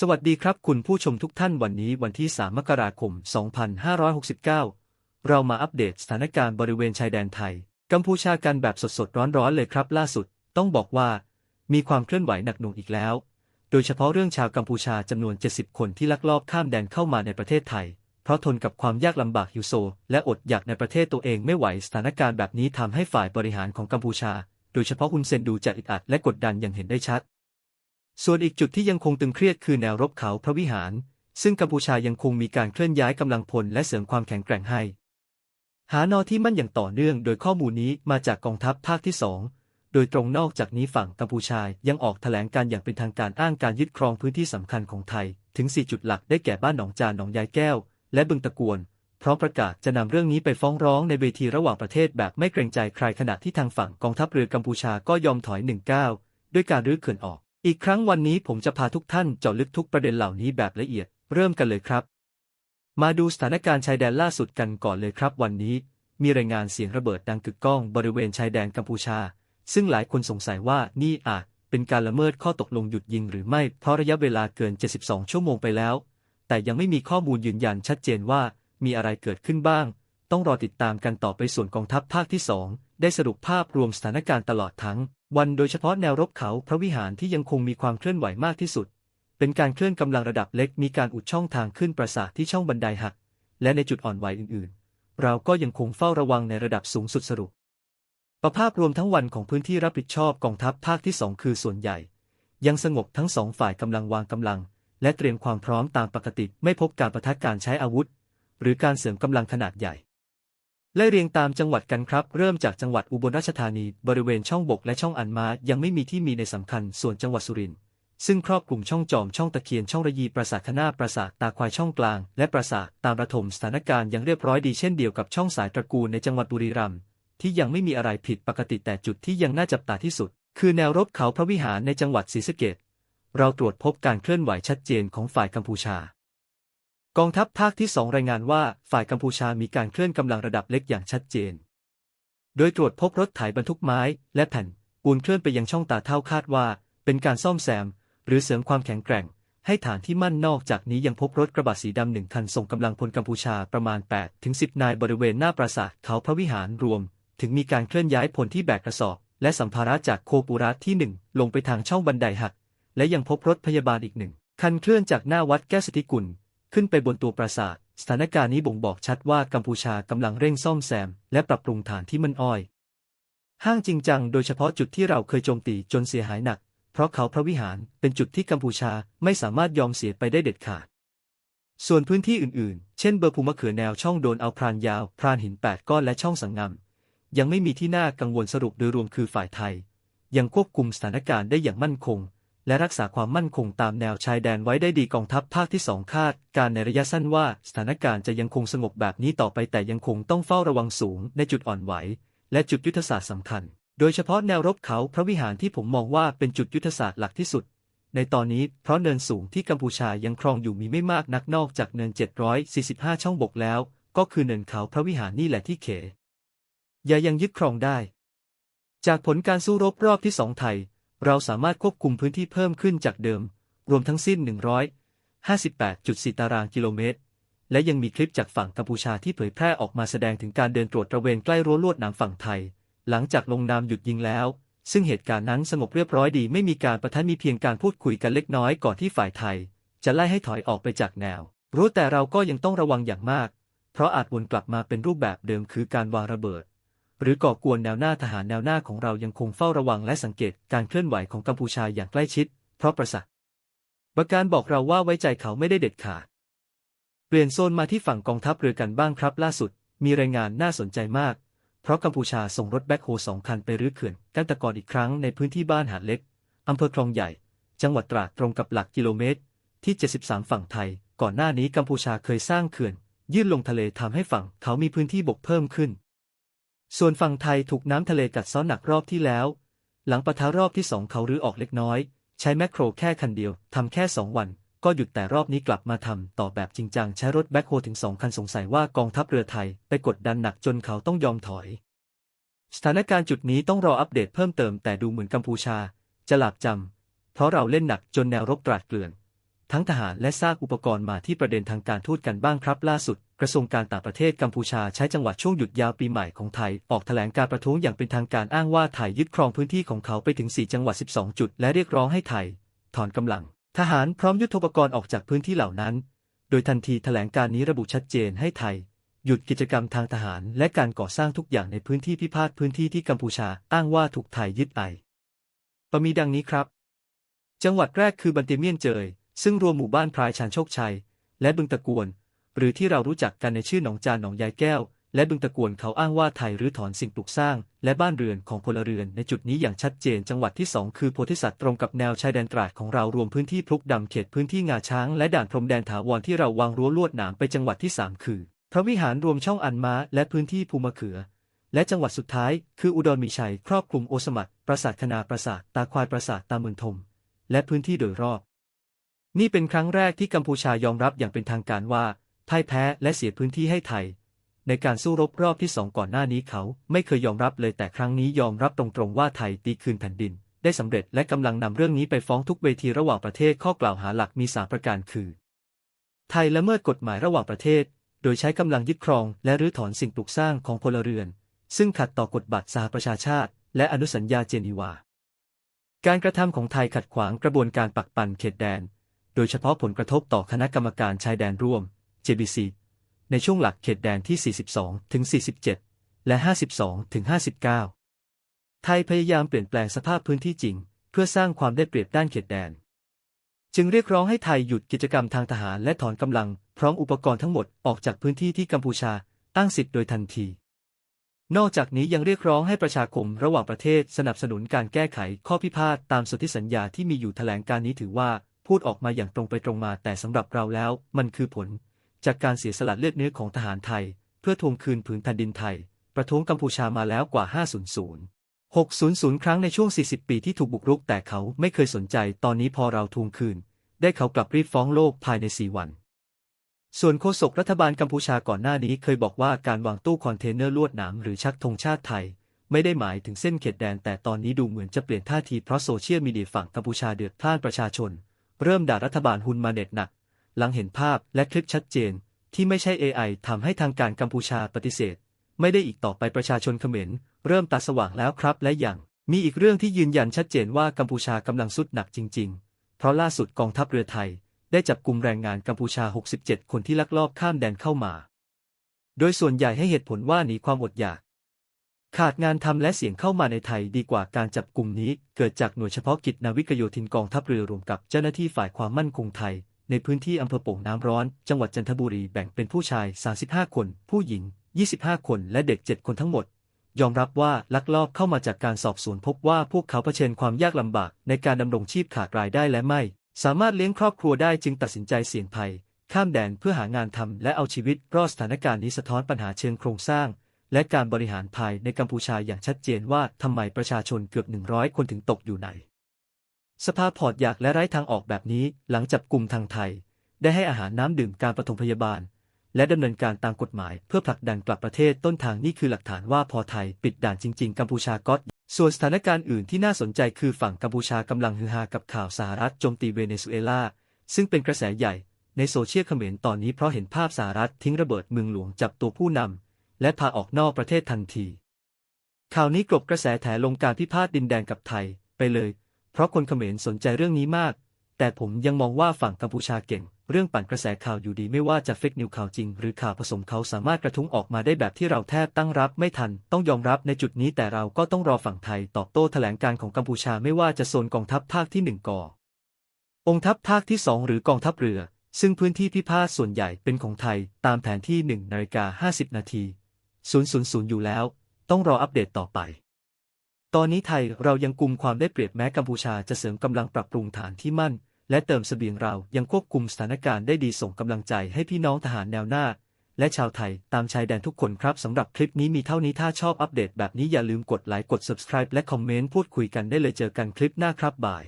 สวัสดีครับคุณผู้ชมทุกท่านวันนี้วันที่ 3 มกราคม 2569 เรามาอัปเดตสถานการณ์บริเวณชายแดนไทย กัมพูชากันแบบสดๆ ร้อนๆ เลยครับล่าสุด ต้องบอกว่า มีความเคลื่อนไหวหนักหน่วงอีกแล้ว โดยเฉพาะเรื่องชาวกัมพูชาจำนวน 70 คนที่ลักลอบข้ามแดนเข้ามาในประเทศไทย เพราะทนกับความยากลำบากหิวโซ และอดอยากในประเทศตัวเองไม่ไหวสถานการณ์แบบนี้ทำให้ฝ่ายบริหารของกัมพูชา โดยเฉพาะฮุนเซนดูจะอึดอัดและกดดันอย่างเห็นได้ชัด ส่วนอีกจุดที่ยังคงตึงเครียดคือแนวรบเขาพระวิหาร ซึ่งกัมพูชายังคงมีการเคลื่อนย้ายกำลังพลและเสริมความแข็งแกร่งให้ หานอที่มั่นอย่างต่อเนื่องโดยข้อมูลนี้มาจากกองทัพภาคที่สองโดยตรงนอกจากนี้ฝั่งกัมพูชายังออกแถลงการอย่างเป็นทางการอ้างการยึดครองพื้นที่สำคัญของไทย ถึง 4 จุดหลักได้แก่บ้านหนองจานหนองยายแก้ว และบึงตะกวนพร้อมประกาศจะนำเรื่องนี้ไปฟ้องร้องในเวทีระหว่างประเทศแบบไม่เกรงใจใครขณะที่ทางฝั่งกองทัพเรือกัมพูชาก็ยอมถอยหนึ่งก้าวด้วยการรื้อเขื่อนออก อีกครั้งวันนี้ผมจะพาทุกท่านเจาะลึกทุกประเด็นเหล่านี้แบบละเอียด เริ่มกันเลยครับ มาดูสถานการณ์ชายแดนล่าสุดกันก่อนเลยครับ วันนี้ มีรายงานเสียงระเบิดดังกึกก้องบริเวณชายแดนกัมพูชา ซึ่งหลายคนสงสัยว่านี่อาจเป็นการละเมิดข้อตกลงหยุดยิงหรือไม่เพราะระยะเวลาเกิน 72 ชั่วโมงไปแล้ว แต่ยังไม่มีข้อมูลยืนยันชัดเจนว่ามีอะไรเกิดขึ้นบ้าง ต้องรอติดตามกันต่อไปส่วนกองทัพภาคที่2 ได้สรุปภาพรวมสถานการณ์ตลอดทั้ง วันโดยเฉพาะแนวรบเขาพระวิหารที่ยังคงมีความเคลื่อนไหวมากที่สุด เป็นการเคลื่อนกำลังระดับเล็กมีการอุดช่องทางขึ้นปราสาทที่ช่องบันไดหัก และในจุดอ่อนไหวอื่นๆ เราก็ยังคงเฝ้าระวังในระดับสูงสุดสรุป ประภาพรวมทั้งวันของพื้นที่รับผิดชอบกองทัพภาคที่2คือส่วนใหญ่ ยังสงบทั้งสองฝ่ายกำลังวางกำลัง และเตรียมความพร้อมตามปกติไม่พบการประทะการใช้อาวุธ หรือการเสริมกำลังขนาดใหญ่ ไล่เรียงตามจังหวัดกันครับ เริ่มจากจังหวัดอุบลราชธานี บริเวณช่องบกและช่องอันมายังไม่มีที่มีในสำคัญส่วนจังหวัดสุรินทร์ซึ่งครอบคลุมช่องจอมช่องตะเคียนช่องระยีปราสาทคณาปราสาทตาควายช่องกลาง และปราสาทตามระถมสถานการณ์ยังเรียบร้อยดีเช่นเดียวกับช่องสายตระกูลในจังหวัดบุรีรัมย์ที่ยังไม่มีอะไรผิดปกติแต่จุดที่ยังน่าจับตาที่สุด คือแนวรบเขาพระวิหารในจังหวัดศรีสะเกษเราตรวจพบการเคลื่อนไหวชัดเจนของฝ่ายกัมพูชา กองทัพภาคที่สองรายงานว่าฝ่ายกัมพูชามีการเคลื่อนกำลังระดับเล็กอย่างชัดเจน โดยตรวจพบรถไถบรรทุกไม้ และแผ่นปูนเคลื่อนไปยังช่องตาเท่าคาดว่า เป็นการซ่อมแซม หรือเสริมความแข็งแกร่ง ให้ฐานที่มั่นนอกจากนี้ยังพบรถกระบะสีดำหนึ่งคันส่งกำลังพลกัมพูชาประมาณ 8 ถึง 10 นายบริเวณหน้าปราสาทเขาพระวิหารรวม ถึงมีการเคลื่อนย้ายพลที่แบกกระสอบ และสัมภาระจากโคปูรัตที่ 1 ลงไปทางช่องบันไดหัก และยังพบรถพยาบาลอีกหนึ่งคันเคลื่อนจากหน้าวัดแก้สติกุล ขึ้นไปบนตัวปราสาท สถานการณ์นี้บ่งบอกชัดว่ากัมพูชากำลังเร่งซ่อมแซม และปรับปรุงฐานที่มันอ้อย ห้างจริงจังโดยเฉพาะจุดที่เราเคยโจมตีจนเสียหายหนัก เพราะเขาพระวิหารเป็นจุดที่กัมพูชาไม่สามารถยอมเสียไปได้เด็ดขาด ส่วนพื้นที่อื่นๆ เช่นเบอร์ภูมะเขือแนวช่องโดนเอาพรานยาว พรานหินแปดก้อนและช่องสังงำยังไม่มีที่น่ากังวลสรุปโดยรวมคือฝ่ายไทย ยังควบคุมสถานการณ์ได้อย่างมั่นคง และรักษาความมั่นคงตามแนวชายแดนไว้ได้ดีกองทัพภาคที่สองคาด การในระยะสั้นว่าสถานการณ์จะยังคงสงบแบบนี้ต่อไปแต่ยังคงต้องเฝ้าระวังสูงในจุดอ่อนไหว และจุดยุทธศาสตร์สำคัญ โดยเฉพาะแนวรบเขาพระวิหารที่ผมมองว่าเป็นจุดยุทธศาสตร์หลักที่สุด ในตอนนี้เพราะเนินสูงที่กัมพูชายังครองอยู่มีไม่มากนักนอกจากเนิน 745 ช่องบกแล้ว ก็คือเนินเขาพระวิหารนี่แหละที่เขยายังยึดครองได้ จากผลการสู้รบรอบที่สองไทย เราสามารถควบคุมพื้นที่เพิ่มขึ้นจากเดิม รวมทั้งสิ้น 158.4 ตารางกิโลเมตร และยังมีคลิปจากฝั่งกัมพูชาที่เผยแพร่ออกมาแสดงถึงการเดินตรวจตระเวนใกล้รั้วลวดหนามฝั่งไทย หลังจากลงนามหยุดยิงแล้ว ซึ่งเหตุการณ์นั้นสงบเรียบร้อยดีไม่มีการประทะมีเพียงการพูดคุยกันเล็กน้อยก่อนที่ฝ่ายไทย จะไล่ให้ถอยออกไปจากแนวรู้แต่เราก็ยังต้องระวังอย่างมาก เพราะอาจวนกลับมาเป็นรูปแบบเดิมคือการวางระเบิด หรือก่อกวนแนวหน้าทหารแนวหน้าของเรายังคงเฝ้าระวังและสังเกตการเคลื่อนไหวของกัมพูชาอย่างใกล้ชิด เพราะประสักประการบอกเราว่าไว้ใจเขาไม่ได้เด็ดขาด เปลี่ยนโซนมาที่ฝั่งกองทัพเรือกันบ้างครับล่าสุด มีรายงานน่าสนใจมาก เพราะกัมพูชาส่งรถแบ็คโฮสองคันไปรื้อเขื่อนกั้นตะกอนอีกครั้งในพื้นที่บ้านหาดเล็กอำเภอคลองใหญ่ จังหวัดตราดตรงกับหลักกิโลเมตร ที่ 73 ฝั่งไทย ก่อนหน้านี้กัมพูชาเคยสร้างเขื่อน ยื่นลงทะเลทำให้ฝั่งเขามีพื้นที่บกเพิ่มขึ้น ส่วนฝั่งไทยถูกน้ำทะเลกัดเซ้อหนักรอบที่แล้ว หลังปะทะรอบที่สองเขารื้อออกเล็กน้อย ใช้แมคโครแค่คันเดียวทำแค่สองวัน ก็หยุดแต่รอบนี้กลับมาทำต่อแบบจริงจังใช้รถแบ็คโฮถึงสองคันสงสัยว่ากองทัพเรือไทยไปกดดันหนักจนเขาต้องยอมถอย สถานการณ์จุดนี้ต้องรออัปเดตเพิ่มเติมแต่ดูเหมือนกัมพูชา จะหลาบจำเพราะเราเล่นหนักจนแนวรบตราดเกลื่อน ทั้งทหารและซากอุปกรณ์มาที่ประเด็นทางการทูตกันบ้างครับล่าสุดกระทรวงการต่างประเทศกัมพูชาใช้จังหวะช่วงหยุดยาวปีใหม่ของไทย ออกแถลงการประท้วงอย่างเป็นทางการอ้างว่าไทยยึดครองพื้นที่ของเขาไปถึง 4 จังหวัด 12 จุด และเรียกร้องให้ไทย ถอนกำลัง ทหารพร้อมยุทโธปกรณ์ออกจากพื้นที่เหล่านั้น โดยทันทีแถลงการนี้ระบุชัดเจนให้ไทย หยุดกิจกรรมทางทหาร และการก่อสร้างทุกอย่างในพื้นที่พิพาทพื้นที่ที่กัมพูชาอ้างว่าถูกไทยยึดไอประมีดังนี้ครับ จังหวัดแรกคือบันเตเมียนเจยซึ่งรวมหมู่บ้านพรายชานโชคชัย และบึงตะกวน หรือที่เรารู้จักกันในชื่อหนองจานหนองยายแก้ว และบึงตะกวนเขาอ้างว่าไทยรื้อถอนสิ่งปลูกสร้าง และบ้านเรือนของพลเรือนในจุดนี้อย่างชัดเจนจังหวัดที่ 2 คือโพธิสัตว์ตรงกับแนวชายแดนตราดของเรารวมพื้นที่พลุกดำเขตพื้นที่งาช้างและด่านพรมแดนถาวรที่เราวางรั้วลวดหนามไปจังหวัดที่ 3 คือ พระวิหารรวมช่องอันม้าและพื้นที่ภูมะเขือ และจังหวัดสุดท้าย คืออุดรมีชัย ครอบคลุมโอสมัดปราสาทคณาปราสาทตาควายปราสาทตาเมืองทม และพื้นที่โดยรอบ นี่เป็นครั้งแรกที่กัมพูชายอมรับอย่างเป็นทางการว่า พ่ายแพ้และเสียพื้นที่ให้ไทย ในการสู้รบรอบที่สองก่อนหน้านี้เขาไม่เคยยอมรับเลยแต่ครั้งนี้ยอมรับตรงๆว่าไทยตีคืนแผ่นดิน ได้สำเร็จและกำลังนำเรื่องนี้ไปฟ้องทุกเวทีระหว่างประเทศข้อกล่าวหาหลักมีสามประการคือ ไทยละเมิดกฎหมายระหว่างประเทศ โดยใช้กำลังยึดครอง และรื้อถอนสิ่งปลูกสร้างของพลเรือน ซึ่งขัดต่อกฎบัตรสหประชาชาติ และอนุสัญญาเจนีวา การกระทำของไทยขัดขวางกระบวนการปักปันเขตแดน โดยเฉพาะผลกระทบต่อคณะกรรมการชายแดนร่วม JBC ในช่วงหลักเขตแดนที่ 42 ถึง 47 และ 52 ถึง 59 ไทยพยายามเปลี่ยนแปลงสภาพพื้นที่จริง เพื่อสร้างความได้เปรียบด้านเขตแดน จึงเรียกร้องให้ไทยหยุดกิจกรรมทางทหารและถอนกำลัง พร้อมอุปกรณ์ทั้งหมดออกจากพื้นที่ที่กัมพูชาตั้งสิทธิ์โดยทันที นอกจากนี้ยังเรียกร้องให้ประชาคมระหว่างประเทศสนับสนุนการแก้ไขข้อพิพาทตามสนธิสัญญาที่มีอยู่แถลงการนี้ถือว่าพูดออกมาอย่างตรงไปตรงมาแต่สำหรับเราแล้ว มันคือผล จากการเสียสละเลือดเนื้อของทหารไทย เพื่อทวงคืนผืนแผ่นดินไทย ประท้วงกัมพูชามาแล้วกว่า 500 600 ครั้งในช่วง 40 ปีที่ถูกบุกรุกแต่เขาไม่เคยสนใจ ตอนนี้พอเราทวงคืน ได้เขากลับรีบฟ้องโลกภายใน 4 วัน ส่วนโฆษกรัฐบาลกัมพูชาก่อนหน้านี้เคยบอกว่าการวางตู้คอนเทนเนอร์ลวดหนามหรือชักธงชาติไทย ไม่ได้หมายถึงเส้นเขตแดน แต่ตอนนี้ดูเหมือนจะเปลี่ยนท่าทีเพราะโซเชียลมีเดียฝั่งกัมพูชาเดือดพล่านประชาชน เริ่มด่ารัฐบาลฮุนมาเน็ตหนัก หลังเห็นภาพและคลิปชัดเจน ที่ไม่ใช่ AI ทำให้ทางการกัมพูชาปฏิเสธ ไม่ได้อีกต่อไปประชาชนเขมรเริ่มตาสว่างแล้วครับและอย่าง มีอีกเรื่องที่ยืนยันชัดเจนว่ากัมพูชากำลังสุดหนักจริง ๆ เพราะล่าสุดกองทัพเรือไทย ได้จับกลุ่มแรงงานกัมพูชา 67 คนที่ลักลอบข้ามแดนเข้ามา โดยส่วนใหญ่ให้เหตุผลว่าหนีความอดอยากขาดงานทำและเสี่ยงเข้ามาในไทยดีกว่าการจับกลุ่มนี้ เกิดจากหน่วยเฉพาะกิจนาวิกโยธินกองทัพเรือรวมกับเจ้าหน้าที่ฝ่ายความมั่นคงไทย ในพื้นที่อำเภอโป่งน้ำร้อน จังหวัดจันทบุรีแบ่งเป็นผู้ชาย 35 คน ผู้หญิง 25 คนและเด็ก 7 คนทั้งหมด ยอมรับว่าลักลอบเข้ามาจากการสอบสวนพบว่าพวกเขาเผชิญความยากลำบากในการดำรงชีพขาดรายได้และไม่ สามารถเลี้ยงครอบครัวได้จึงตัดสินใจเสี่ยงภัย ข้ามแดนเพื่อหางานทำและเอาชีวิตรอดสถานการณ์นี้สะท้อนปัญหาเชิงโครงสร้างและการบริหารภายในกัมพูชาอย่างชัดเจนว่าทำไมประชาชนเกือบ 100 คนถึงตกอยู่ใน สภาพอร์ตอยากและไร้ทางออกแบบนี้หลังจับกลุ่มทางไทย ได้ให้อาหารน้ำดื่มการปฐมพยาบาล และดำเนินการตามกฎหมาย เพื่อผลักดันกลับประเทศต้นทางนี่คือหลักฐานว่าพอไทยปิดด่านจริง ๆ กัมพูชาก็ส่วนสถานการณ์อื่นที่น่าสนใจคือฝั่งกัมพูชากำลังฮือฮากับข่าวสหรัฐโจมตีเวเนซุเอลาซึ่งเป็นกระแสใหญ่ในโซเชียลเขมรตอนนี้เพราะเห็นภาพสหรัฐทิ้งระเบิดเมืองหลวงจับตัวผู้นำและพาออกนอกประเทศทันทีข่าวนี้กลบกระแสแถลงการพิพาทดินแดนกับไทยไปเลย เพราะคนเขมรสนใจเรื่องนี้มาก แต่ผมยังมองว่าฝั่งกัมพูชาเก่ง เรื่องปั่นกระแสข่าวอยู่ดีไม่ว่าจะเฟกนิวข่าวจริง หรือข่าวผสมเขาสามารถกระทุ้งออกมาได้แบบที่เราแทบตั้งรับไม่ทัน ต้องยอมรับในจุดนี้แต่เราก็ต้องรอฝั่งไทยตอบโต้แถลงการของกัมพูชาไม่ว่าจะโซนกองทัพภาคที่หนึ่งกอองค์ทัพภาคที่2หรือกองทัพเรือ ซึ่งพื้นที่พิพาทส่วนใหญ่เป็นของไทยตามแผนที่1นาฬิกา50นาที000อยู่แล้ว ต้องรออัปเดตต่อไป ตอนนี้ไทยเรายังกุมความได้เปรียบแม้กัมพูชาจะเสริมกำลังปรับปรุงฐานที่มั่น และเติมเสบียงเรายังควบคุมสถานการณ์ได้ดีส่งกำลังใจให้พี่น้องทหารแนวหน้า และชาวไทยตามชายแดนทุกคนครับสำหรับคลิปนี้มีเท่านี้ถ้าชอบอัปเดตแบบนี้อย่าลืมกดไลค์กด subscribe และคอมเมนต์พูดคุยกันได้เลยเจอกันคลิปหน้าครับบ่าย